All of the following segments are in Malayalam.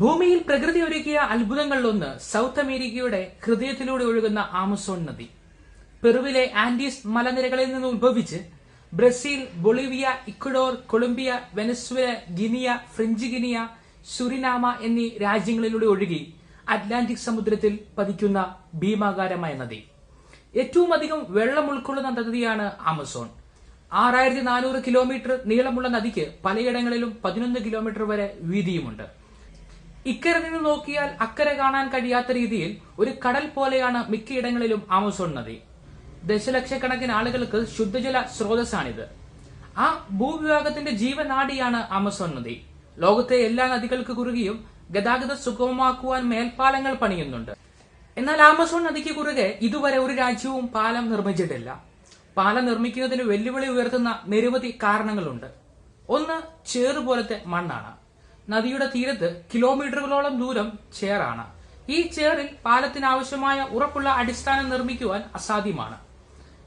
ഭൂമിയിൽ പ്രകൃതി ഒരുക്കിയ അത്ഭുതങ്ങളിലൊന്ന് സൗത്ത് അമേരിക്കയുടെ ഹൃദയത്തിലൂടെ ഒഴുകുന്ന ആമസോൺ നദി. പെറുവിലെ ആൻഡീസ് മലനിരകളിൽ നിന്ന് ഉത്ഭവിച്ച് Brazil Bolivia Ecuador Colombia Venezuela Guinea French Guinea Suriname എന്നീ രാജ്യങ്ങളിലൂടെ ഒഴുകി അറ്റ്ലാന്റിക് സമുദ്രത്തിൽ പതിക്കുന്ന ഭീമാകാരമായ നദി. ഏറ്റവും അധികം വെള്ളം ഉൾക്കൊള്ളുന്ന നദിയാണ് ആമസോൺ. ആറായിരത്തി നാനൂറ് കിലോമീറ്റർ നീളമുള്ള നദിക്ക് പലയിടങ്ങളിലും പതിനൊന്ന് കിലോമീറ്റർ വരെ വീതിയുമുണ്ട്. ഇക്കരെ നിന്ന് നോക്കിയാൽ അക്കരെ കാണാൻ കഴിയാത്ത രീതിയിൽ ഒരു കടൽ പോലെയാണ് മിക്കയിടങ്ങളിലും ആമസോൺ നദി. ദശലക്ഷക്കണക്കിന് ആളുകൾക്ക് ശുദ്ധജല സ്രോതസ്സാണിത്. ആ ഭൂവിഭാഗത്തിന്റെ ജീവനാടിയാണ് ആമസോൺ നദി. ലോകത്തെ എല്ലാ നദികൾക്ക് കുറുകെയും ഗതാഗതം സുഗമമാക്കുവാൻ മേൽപ്പാലങ്ങൾ പണിയുന്നുണ്ട്. എന്നാൽ ആമസോൺ നദിക്ക് കുറുകെ ഇതുവരെ ഒരു രാജ്യവും പാലം നിർമ്മിച്ചിട്ടില്ല. പാലം നിർമ്മിക്കുന്നതിന് വെല്ലുവിളി ഉയർത്തുന്ന നിരവധി കാരണങ്ങളുണ്ട്. ഒന്ന് ചേറുപോലത്തെ മണ്ണാണ്. നദിയുടെ തീരത്ത് കിലോമീറ്ററുകളോളം ദൂരം ചേറാണ് ഈ ചേറിൽ പാലത്തിനാവശ്യമായ ഉറപ്പുള്ള അടിസ്ഥാനം നിർമ്മിക്കുവാൻ അസാധ്യമാണ്.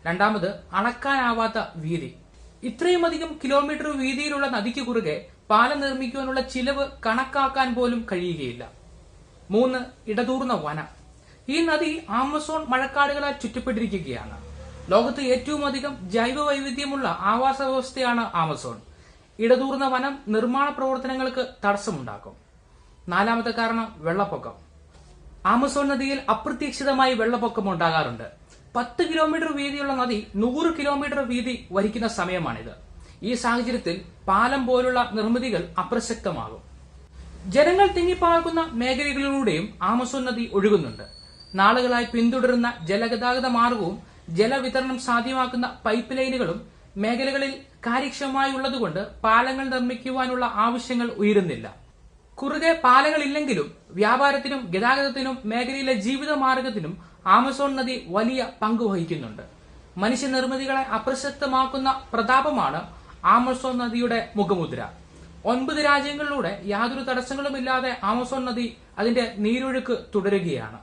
രണ്ടാമത് അളക്കാനാവാത്ത വീതി. ഇത്രയുമധികം കിലോമീറ്റർ വീതിയിലുള്ള നദിക്ക് കുറുകെ പാലം നിർമ്മിക്കുവാനുള്ള ചിലവ് കണക്കാക്കാൻ പോലും കഴിയുകയില്ല. മൂന്ന് ഇടതൂർന്ന വനം. ഈ നദി ആമസോൺ മഴക്കാടുകളാൽ ചുറ്റപ്പെട്ടിരിക്കുകയാണ്. ലോകത്ത് ഏറ്റവും അധികം ജൈവ വൈവിധ്യമുള്ള ആവാസ വ്യവസ്ഥയാണ് ആമസോൺ. ഇടതൂർന്ന വനം നിർമ്മാണ പ്രവർത്തനങ്ങൾക്ക് തടസ്സമുണ്ടാക്കും. നാലാമത്തെ കാരണം വെള്ളപ്പൊക്കം. ആമസോൺ നദിയിൽ അപ്രതീക്ഷിതമായി വെള്ളപ്പൊക്കം ഉണ്ടാകാറുണ്ട്. പത്ത് കിലോമീറ്റർ വീതിയുള്ള നദി നൂറ് കിലോമീറ്റർ വീതി വരിക്കുന്ന സമയമാണിത്. ഈ സാഹചര്യത്തിൽ പാലം പോലുള്ള നിർമ്മിതികൾ അപ്രസക്തമാകും. ജനങ്ങൾ തിങ്ങിപ്പാർക്കുന്ന മേഖലകളിലൂടെയും ആമസോൺ നദി ഒഴുകുന്നുണ്ട്. നാളുകളായി പിന്തുടരുന്ന ജലഗതാഗത മാർഗവും ജലവിതരണം സാധ്യമാക്കുന്ന പൈപ്പ് ലൈനുകളും മേഖലകളിൽ കാര്യക്ഷമമായി ഉള്ളതുകൊണ്ട് പാലങ്ങൾ നിർമ്മിക്കുവാനുള്ള ആവശ്യങ്ങൾ ഉയരുന്നില്ല. കുറുകെ പാലങ്ങളില്ലെങ്കിലും വ്യാപാരത്തിനും ഗതാഗതത്തിനും മേഖലയിലെ ജീവിത മാർഗത്തിനും ആമസോൺ നദി വലിയ പങ്ക് വഹിക്കുന്നുണ്ട്. മനുഷ്യനിർമ്മിതികളെ അപ്രസക്തമാക്കുന്ന പ്രതാപമാണ് ആമസോൺ നദിയുടെ മുഖമുദ്ര. ഒൻപത് രാജ്യങ്ങളിലൂടെ യാതൊരു തടസ്സങ്ങളുമില്ലാതെ ആമസോൺ നദി അതിന്റെ നീരൊഴുക്ക് തുടരുകയാണ്.